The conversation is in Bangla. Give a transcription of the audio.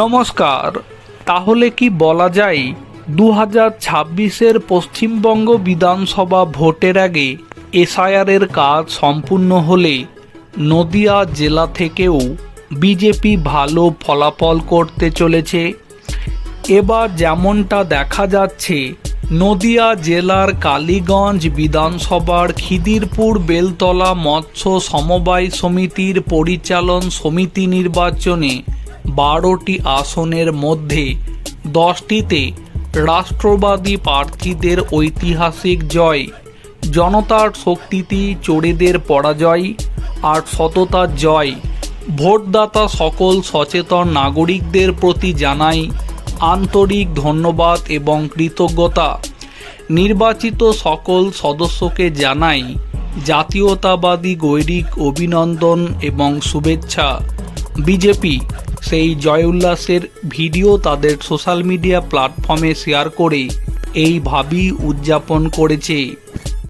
নমস্কার। তাহলে কি বলা যায় দু হাজার ছাব্বিশের পশ্চিমবঙ্গ বিধানসভা ভোটের আগে এসআইআরের কাজ সম্পূর্ণ হলে নদিয়া জেলা থেকেও বিজেপি ভালো ফলাফল করতে চলেছে। এবার যেমনটা দেখা যাচ্ছে, নদিয়া জেলার কালীগঞ্জ বিধানসভার খিদিরপুর বেলতলা মৎস্য সমবায় সমিতির পরিচালন সমিতি নির্বাচনে বারোটি আসনের মধ্যে দশটিতে রাষ্ট্রবাদী প্রার্থীদের ঐতিহাসিক জয় জনতার শক্তিতে চোরেদের পরাজয় আর সততার জয়। ভোটদাতা সকল সচেতন নাগরিকদের প্রতি জানাই আন্তরিক ধন্যবাদ এবং কৃতজ্ঞতা। নির্বাচিত সকল সদস্যকে জানাই জাতীয়তাবাদী গৈরিক অভিনন্দন এবং শুভেচ্ছা। বিজেপি সেই জয় উল্লাসের ভিডিও তাদের সোশ্যাল মিডিয়া প্ল্যাটফর্মে শেয়ার করে এইভাবেই উদযাপন করেছে।